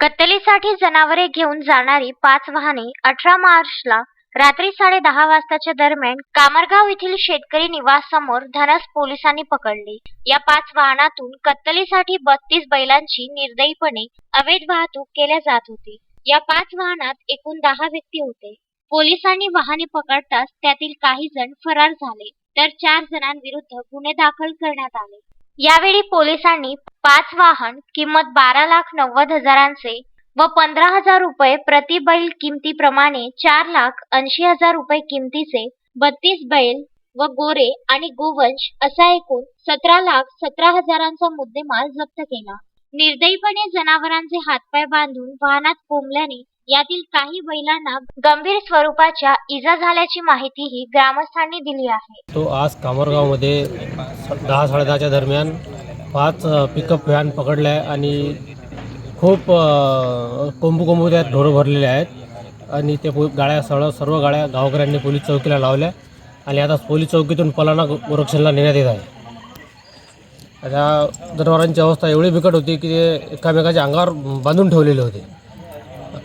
कत्तलीसाठी जनावरे घेऊन जाणारी पाच वाहने अठरा मार्चला रात्री साडे दहा वाजताच्या दरम्यान कामरगाव येथील शेतकरी निवाससमोर धनस पोलिसांनी पकडले. या पाच वाहनातून कत्तलीसाठी बत्तीस बैलांची निर्दयीपणे अवैध वाहतूक केल्या जात होती. या पाच वाहनात एकूण दहा व्यक्ती होते. पोलिसांनी वाहने पकडताच त्यातील काही जण फरार झाले तर चार जणांविरुद्ध गुन्हे दाखल करण्यात आले. यावेळी पोलिसांनी पाच वाहन किंमत बारा लाख नव्वद हजारांचे व पंधरा हजार रुपये प्रति बैल किमतीप्रमाणे चार लाख ऐंशी हजार रुपये किमतीचे बत्तीस बैल व गोरे आणि गोवंश असा एकूण सतरा लाख सतरा हजारांचा मुद्देमाल जप्त केला. निर्दयीपणे जनावरांचे हातपाय बांधून वाहनात कोंबल्याने यातील काही बैलांना गंभीर स्वरूपाच्या इजा झाल्याची माहितीही ग्रामस्थांनी दिली आहे. तो आज कामरगावमध्ये दहा साडेदहाच्या दरम्यान पाच पिकअप व्हॅन पकडल्या आहे आणि खूप कोंबू कोंबू त्यात ढोरं भरलेले आहेत आणि ते गाड्या सर्व सर्व गाड्या गावकऱ्यांनी पोलीस चौकीला लावल्या आणि आता पोलीस चौकीतून पलाना गोरक्षणला नेण्यात येत आहे. आता जनावरांची अवस्था एवढी बिकट होती की ते एकामेकाच्या अंगावर बांधून ठेवलेले होते.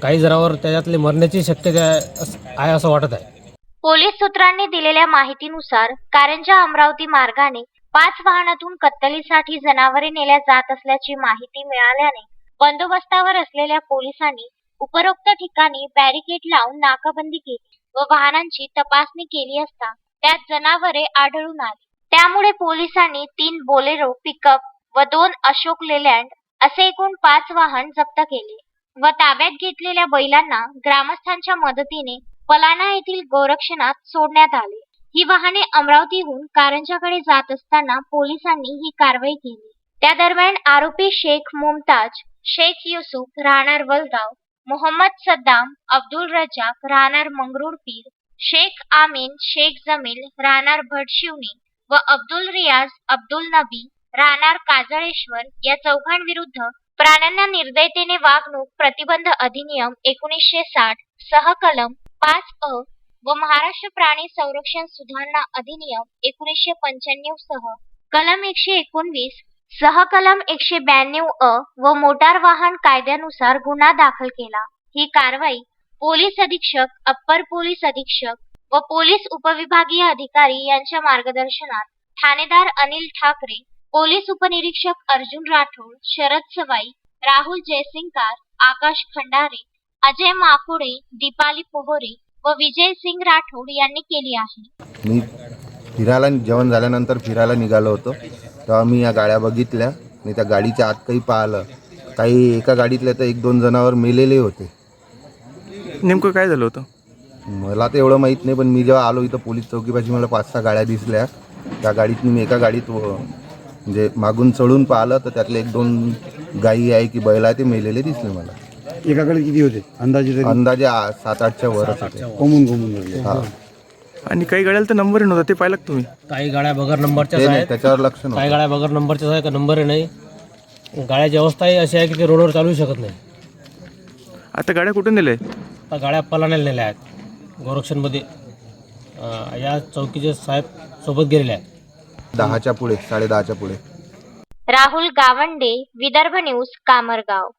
काही जनावर त्याच्यातले मरण्याची शक्यता आहे असं- आहे असं वाटत आहे. पोलीस सूत्रांनी दिलेल्या माहितीनुसार कारंजा अमरावती मार्गाने पाच वाहनातून कत्तलीसाठी जनावरे नेल्या जात असल्याची माहिती मिळाल्याने बंदोबस्तावर असलेल्या पोलिसांनी उपरोक्त ठिकाणी बॅरिकेड लावून नाकाबंदी केली व वाहनांची तपासणी केली असता त्यात जनावरे आढळून आली. त्यामुळे पोलिसांनी तीन बोलेरो पिकअप व दोन अशोक लेलँड असे एकूण पाच वाहन जप्त केले. व ताब्यात घेतलेल्या बैलांना ग्रामस्थांच्या मदतीने पलाना येथील गोरक्षणात सोडण्यात आले. ही वाहने अमरावतीहून कारंजाकडे जात असताना पोलिसांनी ही कारवाई केली. त्या दरम्यान आरोपी शेख मुमताज शेख युसुफ राहणार वलगाव मोहम्मद सद्दाम अब्दुल रजाक राहणार मंगरुळपीर शेख आमीन शेख जमील राहणार भटशिवनी व अब्दुल रियाज अब्दुल नबी राहणार काजळेश्वर या चौघांविरुद्ध प्राण्यांना निर्दयतेने वागणूक प्रतिबंध अधिनियम एकोणीसशे साठ सहकलम पाच अ व महाराष्ट्र प्राणी संरक्षण सुधारणा अधिनियम एकोणीसशे पंच्याण्णव सह. कलम एकशे एकोणवीस सहकलम एकशे ब्याण्णव अ व मोटार वाहन कायद्यानुसार गुन्हा दाखल केला. ही कारवाई पोलीस अधीक्षक अप्पर पोलीस अधीक्षक व पोलीस उपविभागीय अधिकारी यांच्या मार्गदर्शनात ठाणेदार अनिल ठाकरे पोलीस उपनिरीक्षक अर्जुन राठोड शरद सवाई राहुल जयसिंगकार आकाश खंडारे अजय माकुडे दीपाली पोहोरे व विजय सिंग राठोड यांनी केली आहे. मी फिरायला जेवण झाल्यानंतर फिरायला निघालो होतो. तेव्हा मी या गाड्या बघितल्या. आणि त्या गाडीच्या आत काही पाहिलं. काही एका गाडीतल्या तर एक दोन जणांवर मेलेले होते. नेमकं काय झालं होतं? मला तर एवढं माहीत नाही पण मी जेव्हा आलो इथं पोलीस चौकीपाशी मला पाच सहा गाड्या दिसल्या. त्या गाडीत मी एका गाडीत म्हणजे मागून चढून पाहिलं तर त्यातले एक दोन गायी आहे की बैल आहे ते मेलेले दिसले मला. एकाकडे किती होते? अंदाजे तरी? अंदाजे आ- सात आठच्या वरच होते कोमून कोमून हा. आणि काही गाड्याला तर नंबर नव्हता ते पाहिलं का तुम्ही? काही गाड्या बगर नंबरच्याच ते नाही आहेत. त्याच्यावर लक्ष काही नव्हतं गाड्या बगर नंबरच्याच आहे का नंबर नाही. गाड्याची अवस्थाही अशी आहे की ते रोडवर चालू शकत नाही. आता गाड्या कुठून नेल्या? आता गाड्या पलाण्याला नेल्या आहेत. गोरक्षणमध्ये अं, या चौकीचे साहेब सोबत गेलेले आहेत. दहाच्या पुढे साडे दहाच्या पुढे. राहुल गावंडे विदर्भ न्यूज कामरगाव.